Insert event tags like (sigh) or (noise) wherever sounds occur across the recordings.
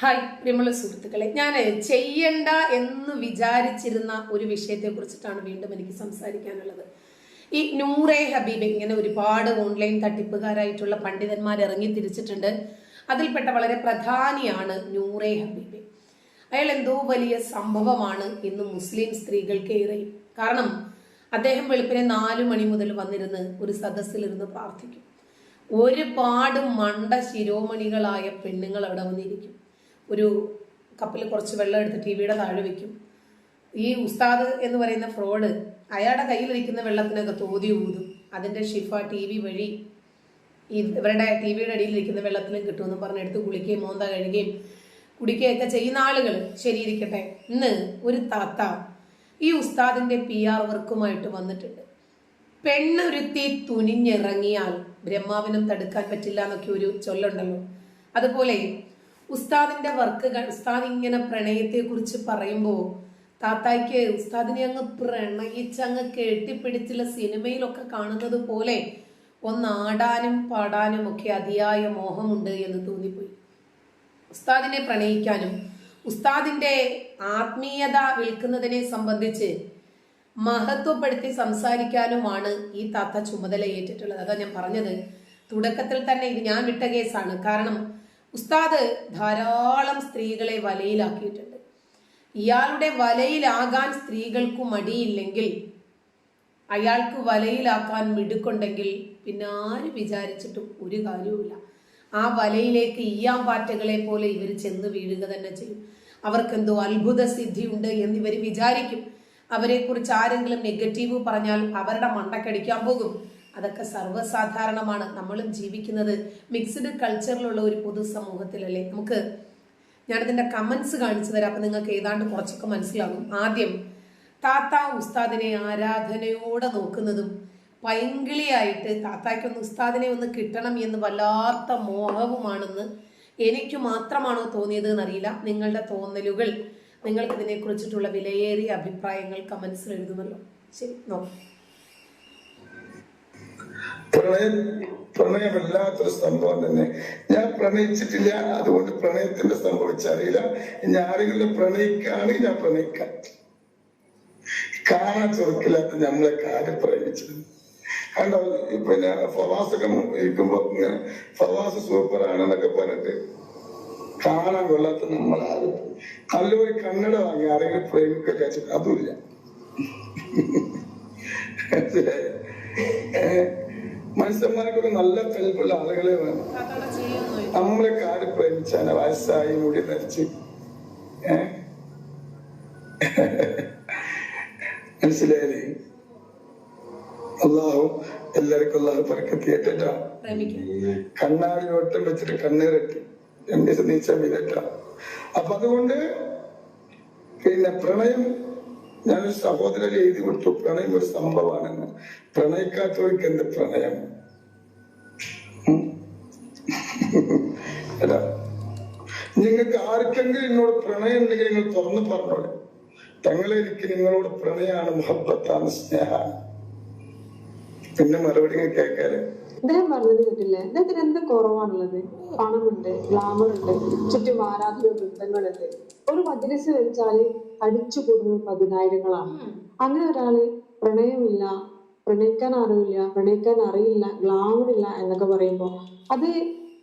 Hi പ്രിയമുള്ള സുഹൃത്തുക്കളെ. ഞാൻ ചെയ്യണ്ട എന്ന് വിചാരിച്ചിരുന്ന ഒരു വിഷയത്തെ കുറിച്ചിട്ടാണ് വീണ്ടും എനിക്ക് സംസാരിക്കാനുള്ളത്. ഈ നൂറെ ഹബീബ് ഇങ്ങനെ ഒരുപാട് ഓൺലൈൻ തട്ടിപ്പുകാരായിട്ടുള്ള പണ്ഡിതന്മാർ ഇറങ്ങി തിരിച്ചിട്ടുണ്ട്. അതിൽപ്പെട്ട വളരെ പ്രധാനിയാണ് നൂറെ ഹബീബ്. അയാൾ എന്തോ വലിയ സംഭവമാണ് ഇന്ന് മുസ്ലിം സ്ത്രീകൾക്ക് ഏറെ. കാരണം അദ്ദേഹം വെളുപ്പിനെ നാലു മണി മുതൽ വന്നിരുന്ന് ഒരു സദസ്സിലിരുന്ന് പ്രാർത്ഥിക്കും. ഒരുപാട് മണ്ട ശിരോമണികളായ പെണ്ണുങ്ങൾ അവിടെ വന്നിരിക്കും. ഒരു കപ്പിൽ കുറച്ച് വെള്ളം എടുത്ത് ടി വിയുടെ താഴെ വെക്കും. ഈ ഉസ്താദ് എന്ന് പറയുന്ന ഫ്രോഡ് അയാളുടെ കയ്യിലിരിക്കുന്ന വെള്ളത്തിനൊക്കെ തോതി ഊതും. അതിന്റെ ഷിഫ ടി വി വഴി ഇവരുടെ ടി വിയുടെ അടിയിലിരിക്കുന്ന വെള്ളത്തിലും കിട്ടുമെന്ന് പറഞ്ഞെടുത്ത് കുളിക്കുകയും മോന്ത കഴുകുകയും കുടിക്കുകയൊക്കെ ചെയ്യുന്ന ആളുകൾ ശരിയിരിക്കട്ടെ. ഇന്ന് ഒരു താത്ത ഈ ഉസ്താദിന്റെ പി ആർ വർക്കുമായിട്ട് വന്നിട്ടുണ്ട്. പെണ്ണൊരുത്തി തുനിഞ്ഞിറങ്ങിയാൽ ബ്രഹ്മാവിനും തടുക്കാൻ പറ്റില്ല എന്നൊക്കെ ഒരു ചൊല്ലുണ്ടല്ലോ. അതുപോലെ ഉസ്താദിന്റെ വർക്കുകൾ ഉസ്താദ് ഇങ്ങനെ പ്രണയത്തെ കുറിച്ച് പറയുമ്പോൾ താത്തായ്ക്ക് ഉസ്താദിനെ അങ്ങ് പ്രണയിച്ച് അങ്ങ് കെട്ടിപ്പിടിച്ചുള്ള സിനിമയിലൊക്കെ കാണുന്നത് പോലെ ഒന്നാടാനും പാടാനും ഒക്കെ അതിയായ മോഹമുണ്ട് എന്ന് തോന്നിപ്പോയി. ഉസ്താദിനെ പ്രണയിക്കാനും ഉസ്താദിന്റെ ആത്മീയത വിൽക്കുന്നതിനെ സംബന്ധിച്ച് മഹത്വപ്പെടുത്തി സംസാരിക്കാനുമാണ് ഈ താത്ത ചുമതല ഏറ്റിട്ടുള്ളത് അതാ ഞാൻ പറഞ്ഞത്. തുടക്കത്തിൽ തന്നെ ഇത് ഞാൻ വിട്ട കേസാണ്. കാരണം ഉസ്താദ് ധാരാളം സ്ത്രീകളെ വലയിലാക്കിയിട്ടുണ്ട്. ഇയാളുടെ വലയിലാകാൻ സ്ത്രീകൾക്ക് മടിയില്ലെങ്കിൽ അയാൾക്ക് വലയിലാക്കാൻ മിടുക്കുണ്ടെങ്കിൽ പിന്നെ ആര് വിചാരിച്ചിട്ടും ഒരു കാര്യവുമില്ല. ആ വലയിലേക്ക് ഈയാം പാറ്റകളെ പോലെ ഇവർ ചെന്ന് വീഴുക തന്നെ ചെയ്യും. അവർക്ക് എന്തോ അത്ഭുത സിദ്ധി ഉണ്ട് എന്ന് ഇവർ വിചാരിക്കും. അവരെക്കുറിച്ച് ആരെങ്കിലും നെഗറ്റീവ് പറഞ്ഞാൽ അവരുടെ മണ്ടക്കടിക്കാൻ പോകും. അതൊക്കെ സർവസാധാരണമാണ്. നമ്മളും ജീവിക്കുന്നത് മിക്സ്ഡ് കൾച്ചറിലുള്ള ഒരു പൊതു സമൂഹത്തിലല്ലേ? നമുക്ക് ഞാനിതിന്റെ കമന്റ്സ് കാണിച്ചു തരാം. അപ്പൊ നിങ്ങൾക്ക് ഏതാണ്ട് കുറച്ചൊക്കെ മനസ്സിലാകും. ആദ്യം താത്ത ഉസ്താദിനെ ആരാധനയോടെ നോക്കുന്നതും പൈങ്കിളിയായിട്ട് താത്തായ്ക്കൊന്ന് ഉസ്താദിനെ ഒന്ന് കിട്ടണം എന്ന് വല്ലാത്ത മോഹവുമാണെന്ന് എനിക്ക് മാത്രമാണോ തോന്നിയത് എന്നറിയില്ല. നിങ്ങളുടെ തോന്നലുകൾ നിങ്ങൾക്ക് ഇതിനെ കുറിച്ചിട്ടുള്ള വിലയേറിയ അഭിപ്രായങ്ങൾ കമന്റ്സിൽ എഴുതുമല്ലോ. ശരി നോക്കാം. പ്രണയം പ്രണയമല്ലാത്തൊരു സംഭവം തന്നെ. ഞാൻ പ്രണയിച്ചിട്ടില്ല അതുകൊണ്ട് പ്രണയത്തിന്റെ സംഭവിച്ചറിയില്ല ഇനി ആരെങ്കിലും പ്രണയിക്കുകയാണെങ്കിൽ ഞാൻ പ്രണയിക്കാം. കാണാൻ ചുരുക്കില്ലാത്ത നമ്മളെ കാര്യം പ്രേമിച്ചത് കണ്ടോ പിന്നെ ഫവാസൊക്കെ ഇരിക്കുമ്പോ ഇങ്ങനെ ഫവാസ് സൂപ്പർ ആണെന്നൊക്കെ പറഞ്ഞിട്ട് കാണാൻ കൊള്ളാത്ത നമ്മളാരും. നല്ലൊരു കണ്ണട വാങ്ങി ആരെങ്കിലും പ്രേമിക്കൊക്കെ അതുമില്ല. (laughs) മനസ്സിലായോ? ഏഹ് നല്ല തെളിവുള്ള ആളുകളെ വേണം. നമ്മളെ കാട് പ്രേമിച്ചാണ് വയസ്സായി മുടി നരിച്ച് മനസ്സിലായില്ലേ? അള്ളാഹു എല്ലാവർക്കും അള്ളാഹു പറക്കെത്തിയേറ്റാ കണ്ണാടി ഓട്ടം വെച്ചിട്ട് കണ്ണീരട്ടി. രണ്ടു ദിവസം നീച്ചാൽ അപ്പൊ അതുകൊണ്ട് പിന്നെ പ്രണയം ഞാനൊരു സഹോദരൻ എഴുതി കൊടുത്തു. പ്രണയം ഒരു സംഭവമാണെന്ന്. പ്രണയിക്കാത്തവർക്ക് എന്ത് പ്രണയം? എടാ നിങ്ങൾക്ക് ആർക്കെങ്കിലും എന്നോട് പ്രണയം ഉണ്ടെങ്കിൽ നിങ്ങൾ തുറന്നു പറഞ്ഞോളെ. തങ്ങളെ എനിക്ക് നിങ്ങളോട് പ്രണയമാണ് മുഹബത്താണ് സ്നേഹമാണ്. പിന്നെ മറുപടി ഇങ്ങ് കേൾക്കാൽ? അദ്ദേഹം പറഞ്ഞത് കേട്ടില്ലേ? അദ്ദേഹത്തിന് എന്ത് കുറവാണുള്ളത്? പണമുണ്ട് ഗ്ലാമർ ഉണ്ട് ചുറ്റും ആരാധന വൃത്തങ്ങളുണ്ട് ഒരു മദ്രസ് വെച്ചാൽ അടിച്ചു കൂടുന്നത് പതിനായിരങ്ങളാണ്. അങ്ങനെ ഒരാൾ പ്രണയമില്ല പ്രണയിക്കാൻ അറിവില്ല പ്രണയിക്കാൻ അറിയില്ല ഗ്ലാമർ ഇല്ല എന്നൊക്കെ പറയുമ്പോൾ അത്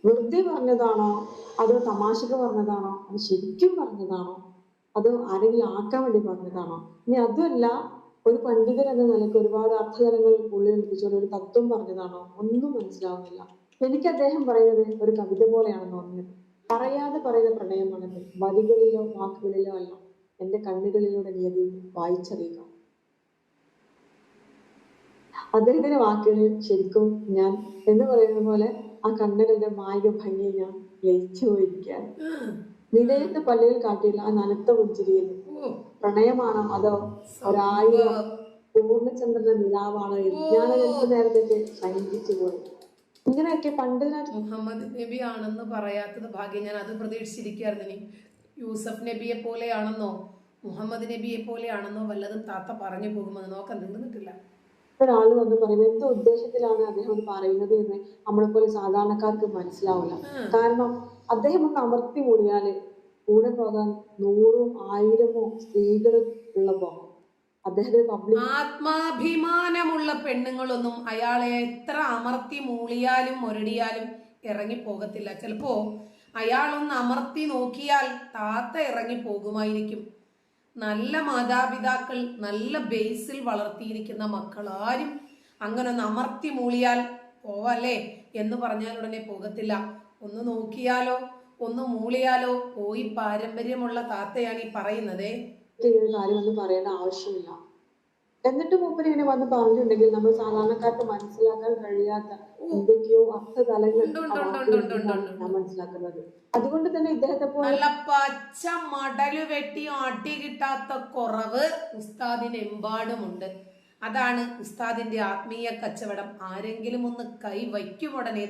വെറുതെ പറഞ്ഞതാണോ? അതോ തമാശക്ക് പറഞ്ഞതാണോ? അത് ശരിക്കും പറഞ്ഞതാണോ? അതോ ആരെങ്കിലും ആക്കാൻ വേണ്ടി പറഞ്ഞതാണോ? ഇനി അതുമല്ല ഒരു പണ്ഡിതൻ എന്ന നിലയ്ക്ക് ഒരുപാട് അർത്ഥതലങ്ങൾ ഉള്ളിൽ ഒളിപ്പിച്ചുകൊണ്ട് ഒരു തത്വം പറഞ്ഞതാണോ? ഒന്നും മനസ്സിലാവുന്നില്ല. എനിക്ക് അദ്ദേഹം പറയുന്നത് ഒരു കവിത പോലെയാണ് തോന്നിയത് പറയാതെ പറയുന്ന പ്രണയമാണത് വരികളിലോ വാക്കുകളിലോ അല്ല. എന്റെ കണ്ണുകളിലൂടെ നീ അത് വായിച്ചറിയുക. അദ്ദേഹത്തിന്റെ വാക്കുകളിൽ ശരിക്കും ഞാൻ എന്ന് പറയുന്ന പോലെ ആ കണ്ണുകളുടെ മായിക ഭംഗി ഞാൻ ലയിച്ചു പോയിരിക്കുകയാണ്. നിലയത്തെ പല്ലുകൾ കാട്ടിയില്ല ആ നനുത്ത പുഞ്ചിരിയിൽ. പ്രണയമാണോ അതോ ഒരായിരം പൂർണചന്ദ്രന്റെ നിലാവാണോ ഞാൻ എനിക്ക് നേരത്തേക്ക് ശങ്കിച്ചു പോയി. ഇങ്ങനെയൊക്കെ പണ്ട് മുഹമ്മദ് നബി ആണെന്ന് പറയാത്തത് ഭാഗ്യം ഞാൻ അത് പ്രതീക്ഷിച്ചിരിക്കുകയായിരുന്നു. ഇനി യൂസഫ് നബിയെ പോലെയാണെന്നോ മുഹമ്മദ് നബിയെ പോലെയാണെന്നോ വല്ലതും താത്ത പറഞ്ഞു പോകുമെന്ന് നോക്കാൻ തീർന്നിട്ടില്ല ഒരാൾ വന്ന് പറയുമ്പോൾ എന്ത് ഉദ്ദേശത്തിലാണ് അദ്ദേഹം അത് പറയുന്നത് എന്ന് നമ്മളെ പോലെ സാധാരണക്കാർക്ക് മനസ്സിലാവില്ല. കാരണം അദ്ദേഹം ഒന്ന് അമർത്തി മൂടിയാൽ കൂടെ പോകാൻ നൂറും ആയിരമോ സ്ത്രീകൾ ഉള്ള അദ്ദേഹത്തിന് പബ്ലിക് ആത്മാഭിമാനമുള്ള പെണ്ണുങ്ങളൊന്നും അയാളെ എത്ര അമർത്തി മൂളിയാലും മുരടിയാലും ഇറങ്ങി പോകത്തില്ല. ചിലപ്പോ അയാളൊന്ന് അമർത്തി നോക്കിയാൽ താത്ത ഇറങ്ങി പോകുമായിരിക്കും. നല്ല മാതാപിതാക്കൾ നല്ല ബേസിൽ വളർത്തിയിരിക്കുന്ന മക്കൾ. ആരും അങ്ങനെ ഒന്ന് അമർത്തി മൂളിയാൽ പോവല്ലേ എന്ന് പറഞ്ഞാൽ ഉടനെ പോകത്തില്ല. ഒന്ന് നോക്കിയാലോ ഒന്ന് മൂളിയാലോ പോയി പാരമ്പര്യമുള്ള താത്തയാണ് ഈ പറയുന്നതേ. ഈ ഒരു കാര്യം ഒന്നും പറയേണ്ട ആവശ്യമില്ല. എന്നിട്ട് മൂപ്പര് ഇങ്ങനെ വന്ന് പറഞ്ഞിട്ടുണ്ടെങ്കിൽ നമ്മൾ സാധാരണക്കാർക്ക് മനസ്സിലാക്കാൻ കഴിയാത്ത എന്തൊക്കെയോ അർത്ഥതലങ്ങൾ മനസ്സിലാക്കുന്നത്. അതുകൊണ്ട് തന്നെ ഇദ്ദേഹത്തെ പോലെ നല്ല പച്ച മടൽ വെട്ടി ആട്ടി കിട്ടാത്ത കുറവ് ഉസ്താദിന് എമ്പാടുമുണ്ട് അതാണ് ഉസ്താദിന്റെ ആത്മീയ കച്ചവടം. ആരെങ്കിലും ഒന്ന് കൈ വയ്ക്കും ഉടനെ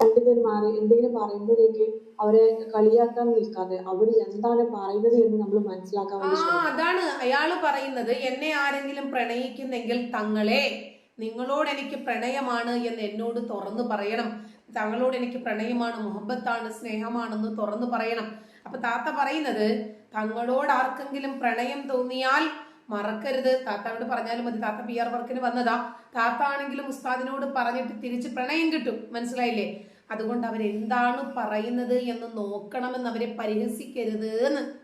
തന്നെ മാറി എന്തെങ്കിലും പറയുമ്പോഴേക്ക് അവരെ കളിയാക്കാൻ നിൽക്കാതെ അവർ എന്താണ് പറയുന്നത് എന്ന് നമ്മൾ മനസ്സിലാക്കാൻ ആ. അതാണ് അയാൾ പറയുന്നത് എന്നെ ആരെങ്കിലും പ്രണയിക്കുന്നെങ്കിൽ തങ്ങളെ. നിങ്ങളോട് എനിക്ക് പ്രണയമാണ് എന്ന് എന്നോട് തുറന്നു പറയണം. തങ്ങളോട് എനിക്ക് പ്രണയമാണ് മുഹബത്താണ് സ്നേഹമാണെന്ന് തുറന്നു പറയണം. അപ്പൊ താത്ത പറയുന്നത് തങ്ങളോട് ആർക്കെങ്കിലും പ്രണയം തോന്നിയാൽ മറക്കരുത്. താത്താനോട് പറഞ്ഞാലും മതി താത്ത പി ആർ വർക്കിന് വന്നതാ. താത്ത ആണെങ്കിലും ഉസ്താദിനോട് പറഞ്ഞിട്ട് തിരിച്ച് പ്രണയം കിട്ടും. മനസ്സിലായില്ലേ? അതുകൊണ്ട് അവരെന്താണ് പറയുന്നത് എന്ന് നോക്കണമെന്ന് അവരെ പരിഹസിക്കരുത് എന്ന്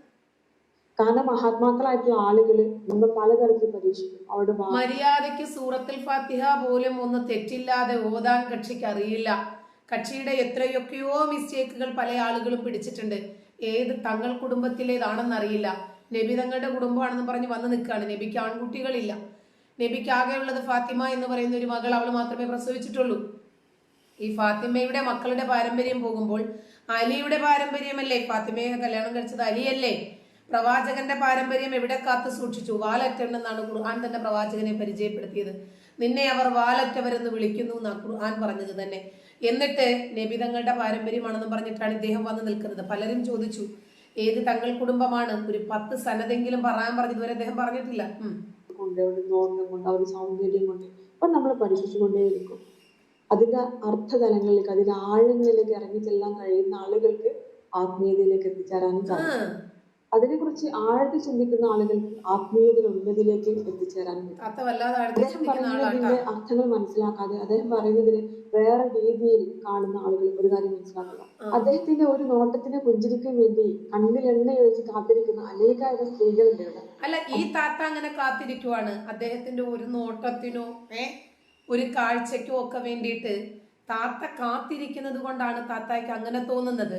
കാരണം മഹാത്മാക്കളായിട്ടുള്ള ആളുകൾ നമ്മൾ പലതരത്തിൽ പരീക്ഷിക്കും. അവരുടെ വാ- മര്യാദയ്ക്ക് സൂറത്തുൽ ഫാത്തിഹ പോലും ഒന്ന് തെറ്റില്ലാതെ ഓതാൻ കക്ഷിക്ക് അറിയില്ല. കക്ഷിയുടെ എത്രയൊക്കെയോ മിസ്റ്റേക്കുകൾ പല ആളുകളും പിടിച്ചിട്ടുണ്ട്. ഏത് തങ്ങൾ കുടുംബത്തിലേതാണെന്നറിയില്ല. നബി തങ്ങളുടെ കുടുംബമാണെന്ന് പറഞ്ഞ് വന്ന് നിൽക്കുകയാണ്. നബിക്ക് ആൺകുട്ടികളില്ല. നബിക്ക് ആകെയുള്ളത് ഫാത്തിമ എന്ന് പറയുന്ന ഒരു മകൾ അവൾ മാത്രമേ പ്രസവിച്ചിട്ടുള്ളൂ. ഈ ഫാത്തിമയുടെ മക്കളുടെ പാരമ്പര്യം പോകുമ്പോൾ അലിയുടെ പാരമ്പര്യമല്ലേ? ഫാത്തിമയെ കല്യാണം കഴിച്ചത് അലിയല്ലേ? പ്രവാചകന്റെ പാരമ്പര്യം എവിടെ കാത്തു സൂക്ഷിച്ചു? വാലറ്റെന്നാണ് ഖുർആൻ തന്നെ പ്രവാചകനെ പരിചയപ്പെടുത്തിയത്. നിന്നെ അവർ വാലറ്റവരെന്ന് വിളിക്കുന്നു എന്നാണ് ഖുർആൻ പറഞ്ഞത് തന്നെ. എന്നിട്ട് നബിതങ്ങളുടെ പാരമ്പര്യമാണെന്ന് പറഞ്ഞിട്ടാണ് ഇദ്ദേഹം വന്ന് നിൽക്കുന്നത്. പലരും ചോദിച്ചു ഏത് തങ്ങൾ കുടുംബമാണ്? ഒരു പത്ത് സനതെങ്കിലും പറയാൻ പറഞ്ഞു ഇതുവരെ അദ്ദേഹം പറഞ്ഞിട്ടില്ല. കൊണ്ട് അവരുടെ കൊണ്ട് സൗന്ദര്യം കൊണ്ട്. അപ്പൊ നമ്മൾ പഠിപ്പിച്ചുകൊണ്ടേയിരിക്കും അതിന്റെ അർത്ഥതലങ്ങളിലേക്ക് അതിന്റെ ആഴങ്ങളിലേക്ക് ഇറങ്ങി ചെല്ലാൻ കഴിയുന്ന ആളുകൾക്ക് ആത്മീയതയിലേക്ക് എത്തിച്ചേരാനും സാധിക്കും. അതിനെ അതിനെക്കുറിച്ച് ആഴത്തിൽ ചിന്തിക്കുന്ന ആളുകൾക്ക് ആത്മീയതയിൽ ഉന്നതിയിലേക്ക് എത്തിച്ചേരാനും അദ്ദേഹം പറയുന്നതിന്റെ അർത്ഥങ്ങൾ മനസ്സിലാക്കാതെ അദ്ദേഹം പറയുന്നതിന് വേറെ രീതിയിൽ കാണുന്ന ആളുകൾ ഒരു കാര്യം മനസ്സിലാക്കുക. അദ്ദേഹത്തിന്റെ ഒരു നോട്ടത്തിന് പുഞ്ചിരിക്കാൻ വേണ്ടി കണ്ണിൽ എണ്ണ ഒഴിച്ച് കാത്തിരിക്കുന്ന അനേകായിരം സ്ത്രീകളുണ്ട് അല്ല ഈ താത്ത അങ്ങനെ കാത്തിരിക്കുവാണ്. അദ്ദേഹത്തിന്റെ ഒരു നോട്ടത്തിനോ ഒരു കാഴ്ചയ്ക്കും ഒക്കെ വേണ്ടിയിട്ട് താത്ത കാത്തിരിക്കുന്നത് കൊണ്ടാണ് താത്തായ്ക്ക് അങ്ങനെ തോന്നുന്നത്.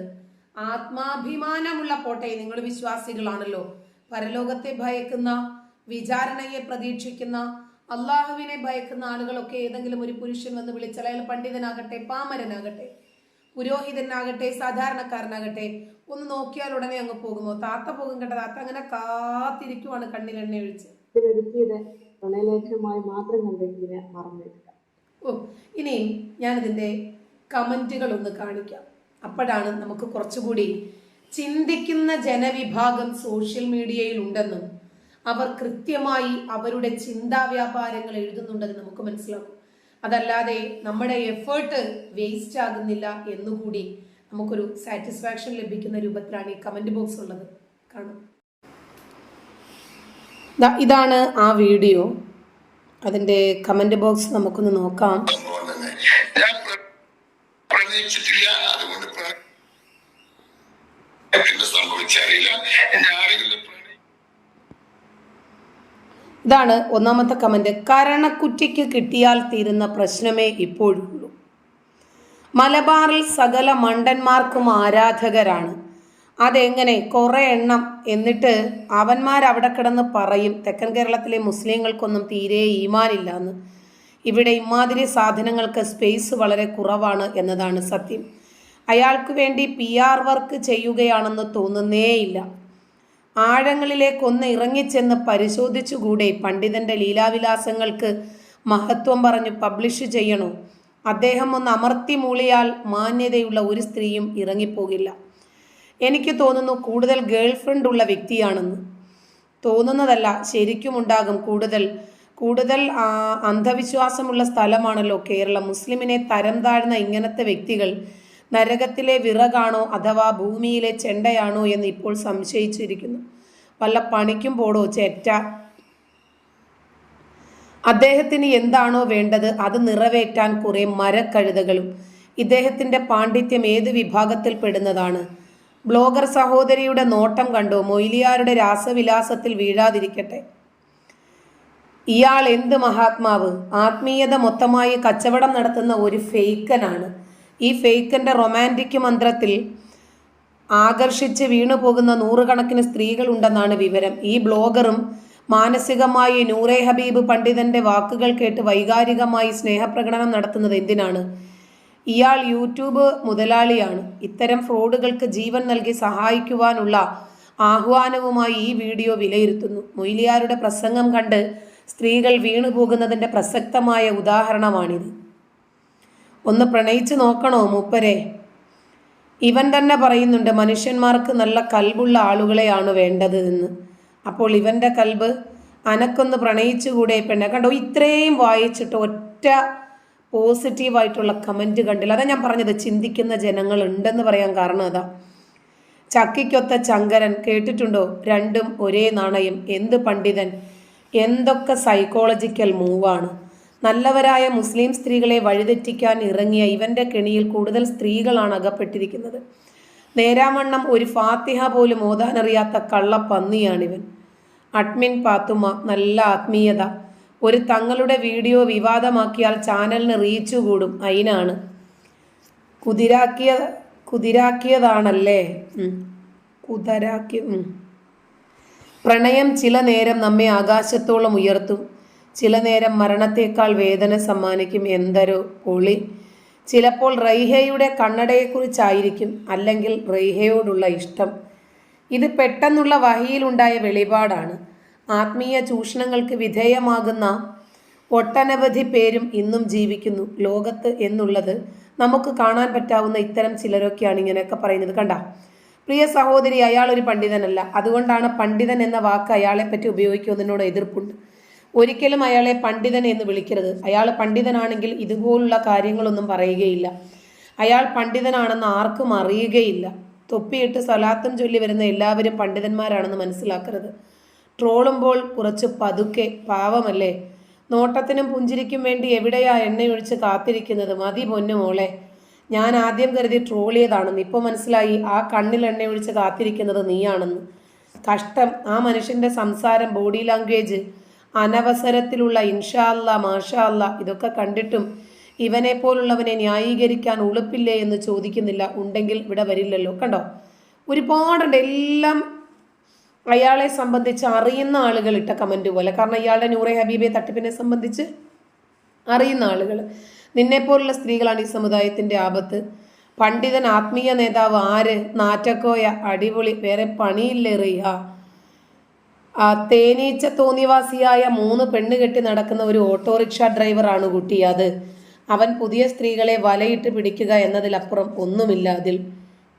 ആത്മാഭിമാനമുള്ള പോട്ടെ നിങ്ങൾ വിശ്വാസികളാണല്ലോ. പരലോകത്തെ ഭയക്കുന്ന വിചാരണയെ പ്രതീക്ഷിക്കുന്ന അള്ളാഹുവിനെ ഭയക്കുന്ന ആളുകളൊക്കെ ഏതെങ്കിലും ഒരു പുരുഷൻ വന്ന് വിളിച്ചാൽ അയാൾ പണ്ഡിതനാകട്ടെ പാമരനാകട്ടെ പുരോഹിതനാകട്ടെ സാധാരണക്കാരനാകട്ടെ ഒന്ന് നോക്കിയാൽ ഉടനെ അങ്ങ് പോകുമോ? താത്ത പോകും കേട്ടോ താത്ത അങ്ങനെ കാത്തിരിക്കുവാണ് കണ്ണിലെണ്ണ ഒഴിച്ച് പ്രണയലേഖനമായി മാത്രം കണ്ട് മറന്നു മറന്നേക്കുക ഓ ഇനിയും ഞാനിതിന്റെ കമന്റുകൾ ഒന്ന് കാണിക്കാം. അപ്പോഴാണ് നമുക്ക് കുറച്ചുകൂടി ചിന്തിക്കുന്ന ജനവിഭാഗം സോഷ്യൽ മീഡിയയിൽ ഉണ്ടെന്നും അവർ കൃത്യമായി അവരുടെ ചിന്താ വ്യാപാരങ്ങൾ എഴുതുന്നുണ്ടെന്ന് നമുക്ക് മനസ്സിലാക്കും അതല്ലാതെ നമ്മുടെ എഫേർട്ട് വേസ്റ്റ് ആകുന്നില്ല എന്നുകൂടി നമുക്കൊരു സാറ്റിസ്ഫാക്ഷൻ ലഭിക്കുന്ന രൂപത്തിലാണ് ഈ കമന്റ് ബോക്സ് ഉള്ളത്. കാണാം. ഇതാണ് ആ വീഡിയോ. അതിന്റെ കമന്റ് ബോക്സ് നമുക്കൊന്ന് നോക്കാം. അതുകൊണ്ട് സംഭവിച്ചറിയില്ല ആരെങ്കിലും ഇതാണ് ഒന്നാമത്തെ കമന്റ് കരണക്കുറ്റിക്ക് കിട്ടിയാൽ തീരുന്ന പ്രശ്നമേ ഇപ്പോഴുള്ളൂ. മലബാറിൽ സകല മണ്ടന്മാർക്കും ആരാധകരാണ്. അതെങ്ങനെ? കുറേ എണ്ണം. എന്നിട്ട് അവന്മാർ അവിടെ കിടന്ന് പറയും തെക്കൻ കേരളത്തിലെ മുസ്ലിങ്ങൾക്കൊന്നും തീരെ ഈമാനില്ല എന്ന് ഇവിടെ ഇമാതിരി സാധനങ്ങൾക്ക് സ്പേസ് വളരെ കുറവാണ് എന്നതാണ് സത്യം. അയാൾക്ക് വേണ്ടി പി ആർ വർക്ക് ചെയ്യുകയാണെന്ന് തോന്നുന്നേയില്ല. ആഴങ്ങളിലേക്കൊന്ന് ഇറങ്ങിച്ചെന്ന് പരിശോധിച്ചുകൂടെ പണ്ഡിതന്റെ ലീലാവിലാസങ്ങൾക്ക് മഹത്വം പറഞ്ഞു പബ്ലിഷ് ചെയ്യണോ? അദ്ദേഹം ഒന്ന് അമർത്തി മൂളിയാൽ മാന്യതയുള്ള ഒരു സ്ത്രീയും ഇറങ്ങിപ്പോകില്ല. എനിക്ക് തോന്നുന്നു കൂടുതൽ ഗേൾ ഫ്രണ്ട് ഉള്ള വ്യക്തിയാണെന്ന്. തോന്നുന്നതല്ല ശരിക്കും ഉണ്ടാകും കൂടുതൽ കൂടുതൽ അന്ധവിശ്വാസമുള്ള സ്ഥലമാണല്ലോ കേരളം. മുസ്ലിമിനെ തരം താഴ്ന്ന ഇങ്ങനത്തെ വ്യക്തികൾ നരകത്തിലെ വിറകാണോ അഥവാ ഭൂമിയിലെ ചെണ്ടയാണോ എന്ന് ഇപ്പോൾ സംശയിച്ചിരിക്കുന്നു. വല്ല പണിക്കും പോടോ ചേറ്റ. അദ്ദേഹത്തിന് എന്താണോ വേണ്ടത് അത് നിറവേറ്റാൻ കുറെ മരക്കഴുതകളും. ഇദ്ദേഹത്തിന്റെ പാണ്ഡിത്യം ഏത് വിഭാഗത്തിൽ പെടുന്നതാണ്? ബ്ലോഗർ സഹോദരിയുടെ നോട്ടം കണ്ടോ? മൊയ്ലിയാരുടെ രാസവിലാസത്തിൽ വീഴാതിരിക്കട്ടെ. ഇയാൾ എന്ത് മഹാത്മാവ്? ആത്മീയത മൊത്തമായി കച്ചവടം നടത്തുന്ന ഒരു ഫെയ്ക്കനാണ്. ഈ ഫെയ്ക്കന്റെ റൊമാന്റിക് മന്ത്രത്തിൽ ആകർഷിച്ച് വീണു പോകുന്ന നൂറുകണക്കിന് സ്ത്രീകളുണ്ടെന്നാണ് വിവരം. ഈ ബ്ലോഗറും മാനസികമായി നൂറെ ഹബീബ് പണ്ഡിതന്റെ വാക്കുകൾ കേട്ട് വൈകാരികമായി സ്നേഹപ്രകടനം നടത്തുന്നത് എന്തിനാണ്? ഇയാൾ യൂട്യൂബ് മുതലാളിയാണ്. ഇത്തരം ഫ്രോഡുകൾക്ക് ജീവൻ നൽകി സഹായിക്കുവാനുള്ള ആഹ്വാനവുമായി ഈ വീഡിയോ വിലയിരുത്തുന്നു. മൊയ്ലിയാരുടെ പ്രസംഗം കണ്ട് സ്ത്രീകൾ വീണു പോകുന്നതിന്റെ പ്രസക്തമായ ഉദാഹരണമാണിത്. ഒന്ന് പ്രണയിച്ചു നോക്കണോ മൂപ്പരെ? ഇവൻ തന്നെ പറയുന്നുണ്ട് മനുഷ്യന്മാർക്ക് നല്ല കൽബുള്ള ആളുകളെയാണ് വേണ്ടത് എന്ന്. അപ്പോൾ ഇവന്റെ കൽബ് അനക്കൊന്ന് പ്രണയിച്ചുകൂടെ? പെണ്ണെ കണ്ടോ? ഇത്രയും വായിച്ചിട്ട് ഒറ്റ പോസിറ്റീവായിട്ടുള്ള കമന്റ് കണ്ടില്ല. അതാ ഞാൻ പറഞ്ഞത് ചിന്തിക്കുന്ന ജനങ്ങൾ ഉണ്ടെന്ന് പറയാൻ കാരണം അതാ. ചക്കിക്കൊത്ത ചങ്കരൻ കേട്ടിട്ടുണ്ടോ? രണ്ടും ഒരേ നാണയം. എന്ത് പണ്ഡിതൻ? എന്തൊക്കെ സൈക്കോളജിക്കൽ മൂവാണ് നല്ലവരായ മുസ്ലിം സ്ത്രീകളെ വഴിതെറ്റിക്കാൻ ഇറങ്ങിയ ഇവന്റെ കെണിയിൽ കൂടുതൽ സ്ത്രീകളാണ് അകപ്പെട്ടിരിക്കുന്നത്. നേരാമണ്ണം ഒരു ഫാത്തിഹ പോലും ഓതാനറിയാത്ത കള്ളപ്പന്നിയാണിവൻ. അഡ്മിൻ പാത്തുമ്മ നല്ല ആത്മീയത. ഒരു തങ്ങളുടെ വീഡിയോ വിവാദമാക്കിയാൽ ചാനലിന് റീച്ച് കൂടും. അതിനാണ് കുതിരാക്കിയ കുതിരാക്കിയതാണല്ലേ? കുതരാക്കിയ പ്രണയം ചില നേരം നമ്മെ ആകാശത്തോളം ഉയർത്തും. ചില നേരം മരണത്തേക്കാൾ വേദന സമ്മാനിക്കും എന്തരോ പൊളി. ചിലപ്പോൾ റൈഹയുടെ കണ്ണടയെക്കുറിച്ചായിരിക്കും അല്ലെങ്കിൽ റൈഹയോടുള്ള ഇഷ്ടം. ഇത് പെട്ടെന്നുള്ള വഹിയിലുണ്ടായ വെളിപാടാണ്. ആത്മീയ ചൂഷണങ്ങൾക്ക് വിധേയമാകുന്ന ഒട്ടനവധി പേരും ഇന്നും ജീവിക്കുന്നു. ലോകത്ത് എന്നുള്ളത് നമുക്ക് കാണാൻ പറ്റാവുന്ന ഇത്തരം ചിലരൊക്കെയാണ് ഇങ്ങനെയൊക്കെ പറയുന്നത്. കണ്ട പ്രിയ സഹോദരി അയാൾ ഒരു പണ്ഡിതനല്ല. അതുകൊണ്ടാണ് പണ്ഡിതൻ എന്ന വാക്ക് അയാളെ പറ്റി ഉപയോഗിക്കുന്നതിനോട് എതിർപ്പുണ്ട്. ഒരിക്കലും അയാളെ പണ്ഡിതൻ എന്ന് വിളിക്കരുത്. അയാൾ പണ്ഡിതനാണെങ്കിൽ ഇതുപോലുള്ള കാര്യങ്ങളൊന്നും പറയുകയില്ല. അയാൾ പണ്ഡിതനാണെന്ന് ആർക്കും അറിയുകയില്ല. തൊപ്പിയിട്ട് സലാത്തും ചൊല്ലി വരുന്ന എല്ലാവരും പണ്ഡിതന്മാരാണെന്ന് മനസ്സിലാക്കരുത്. ട്രോളുമ്പോൾ കുറച്ച് പതുക്കെ. പാവമല്ലേ? നോട്ടത്തിനും പുഞ്ചിരിക്കും വേണ്ടി എവിടെയാ എണ്ണയൊഴിച്ച് കാത്തിരിക്കുന്നത്? മതി പൊന്നു മോളെ. ഞാൻ ആദ്യം കരുതി ട്രോളിയതാണെന്ന് ഇപ്പോൾ മനസ്സിലായി ആ കണ്ണിൽ എണ്ണയൊഴിച്ച് കാത്തിരിക്കുന്നത് നീയാണെന്ന്. കഷ്ടം. ആ മനുഷ്യന്റെ സംസാരം ബോഡി ലാംഗ്വേജ് അനവസരത്തിലുള്ള ഇൻഷാല്ല മാഷാല്ല ഇതൊക്കെ കണ്ടിട്ടും ഇവനെ പോലുള്ളവനെ ന്യായീകരിക്കാൻ ഉളുപ്പില്ലേ എന്ന് ചോദിക്കുന്നില്ല. ഉണ്ടെങ്കിൽ ഇവിടെ വരില്ലല്ലോ. കണ്ടോ? ഒരുപാടുണ്ട്. എല്ലാം അയാളെ സംബന്ധിച്ച് അറിയുന്ന ആളുകൾ ഇട്ട കമന്റ് പോലെ. കാരണം ഇയാളുടെ നൂറെ ഹബീബെ തട്ടിപ്പിനെ സംബന്ധിച്ച് അറിയുന്ന ആളുകൾ. നിന്നെപ്പോലുള്ള സ്ത്രീകളാണ് ഈ സമുദായത്തിന്റെ ആപത്ത്. പണ്ഡിതൻ ആത്മീയ നേതാവ് ആര്? നാറ്റക്കോയ അടിപൊളി വേറെ പണിയില്ലെറിയ ആ തേനീച്ച തോന്നിവാസിയായ മൂന്ന് പെണ്ണ് കെട്ടി നടക്കുന്ന ഒരു ഓട്ടോറിക്ഷ ഡ്രൈവറാണ് കുട്ടി അത്. അവൻ പുതിയ സ്ത്രീകളെ വലയിട്ട് പിടിക്കുക എന്നതിലപ്പുറം ഒന്നുമില്ല അതിൽ.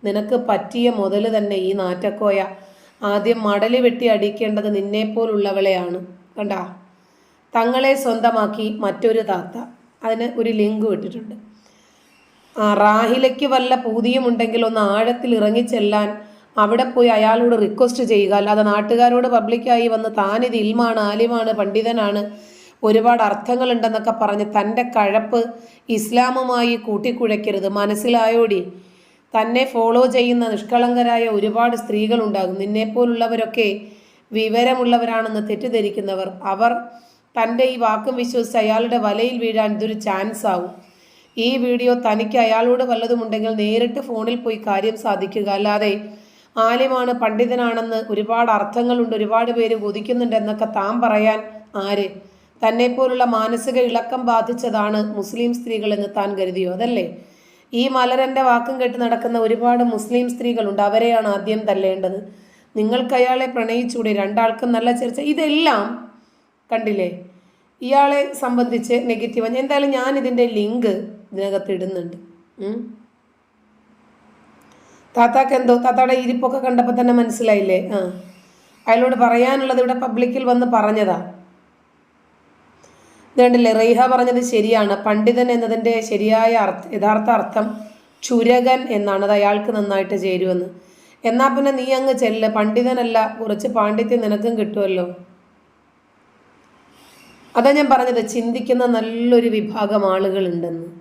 നിനക്ക് പറ്റിയ മുതൽ തന്നെ ഈ നാറ്റക്കോയ. ആദ്യം മടൽ വെട്ടി അടിക്കേണ്ടത് നിന്നെപ്പോലുള്ളവളെയാണ്. കണ്ടാ? തങ്ങളെ സ്വന്തമാക്കി മറ്റൊരു താത്ത. അതിന് ഒരു ലിങ്ക് വിട്ടിട്ടുണ്ട്. ആ റാഹിലയ്ക്ക് വല്ല പൂതിയുമുണ്ടെങ്കിൽ ഒന്ന് ആഴത്തിൽ ഇറങ്ങിച്ചെല്ലാൻ അവിടെ പോയി അയാളോട് റിക്വസ്റ്റ് ചെയ്യുക. അല്ലാതെ നാട്ടുകാരോട് പബ്ലിക്കായി വന്ന് താനിത് ഇൽമാണ് ആലിമാണ് പണ്ഡിതനാണ് ഒരുപാട് അർത്ഥങ്ങളുണ്ടെന്നൊക്കെ പറഞ്ഞ് തന്റെ കഴപ്പ് ഇസ്ലാമുമായി കൂട്ടിക്കുഴയ്ക്കരുത്. മനസ്സിലായോടി? തന്നെ ഫോളോ ചെയ്യുന്ന നിഷ്കളങ്കരായ ഒരുപാട് സ്ത്രീകളുണ്ടാകും. നിന്നെപ്പോലുള്ളവരൊക്കെ വിവരമുള്ളവരാണെന്ന് തെറ്റിദ്ധരിക്കുന്നവർ. അവർ തന്റെ ഈ വാക്കും വിശ്വസിച്ച് അയാളുടെ വലയിൽ വീഴാൻ ഇതൊരു ചാൻസ് ആവും. ഈ വീഡിയോ തനിക്ക് അയാളോട് വല്ലതുമുണ്ടെങ്കിൽ നേരിട്ട് ഫോണിൽ പോയി കാര്യം സാധിക്കുക. അല്ലാതെ ആലിമാണ് പണ്ഡിതനാണെന്ന് ഒരുപാട് അർത്ഥങ്ങളുണ്ട് ഒരുപാട് പേര് കൊതിക്കുന്നുണ്ടെന്നൊക്കെ താൻ പറയാൻ ആര്? തന്നെപ്പോലുള്ള മാനസിക ഇളക്കം ബാധിച്ചതാണ് മുസ്ലിം സ്ത്രീകൾ എന്ന് താൻ കരുതിയോ? അതല്ലേ? ഈ മലരന്റെ വാക്കും കേട്ട് നടക്കുന്ന ഒരുപാട് മുസ്ലിം സ്ത്രീകളുണ്ട്. അവരെയാണ് ആദ്യം തല്ലേണ്ടത്. നിങ്ങൾക്ക് അയാളെ പ്രണയിച്ചൂടെ രണ്ടാൾക്കും നല്ല ചർച്ച ഇതെല്ലാം കണ്ടില്ലേ? ഇയാളെ സംബന്ധിച്ച് നെഗറ്റീവ് എന്തായാലും ഞാൻ ഇതിന്റെ ലിങ്ക് ഇതിനകത്ത് ഇടുന്നുണ്ട്. താത്താക്ക് എന്തോ? താത്താടെ ഇരിപ്പൊക്കെ കണ്ടപ്പോൾ തന്നെ മനസ്സിലായില്ലേ? ആ. അയാളോട് പറയാനുള്ളത് ഇവിടെ പബ്ലിക്കിൽ വന്ന് പറഞ്ഞതാ. ഇത് റൈഹ പറഞ്ഞത് ശരിയാണ്. പണ്ഡിതൻ എന്നതിന്റെ ശരിയായ അർത്ഥ യഥാർത്ഥ അർത്ഥം ചുരകൻ എന്നാണ്. അത് അയാൾക്ക് നന്നായിട്ട് ചേരുമെന്ന്. എന്നാൽ പിന്നെ നീ അങ്ങ് ചെല്ല്. പണ്ഡിതനല്ല കുറച്ച് പാണ്ഡിത്യം നിനക്കും കിട്ടുമല്ലോ. അതാ ഞാൻ പറഞ്ഞത് ചിന്തിക്കുന്ന നല്ലൊരു വിഭാഗം ആളുകളുണ്ടെന്ന്.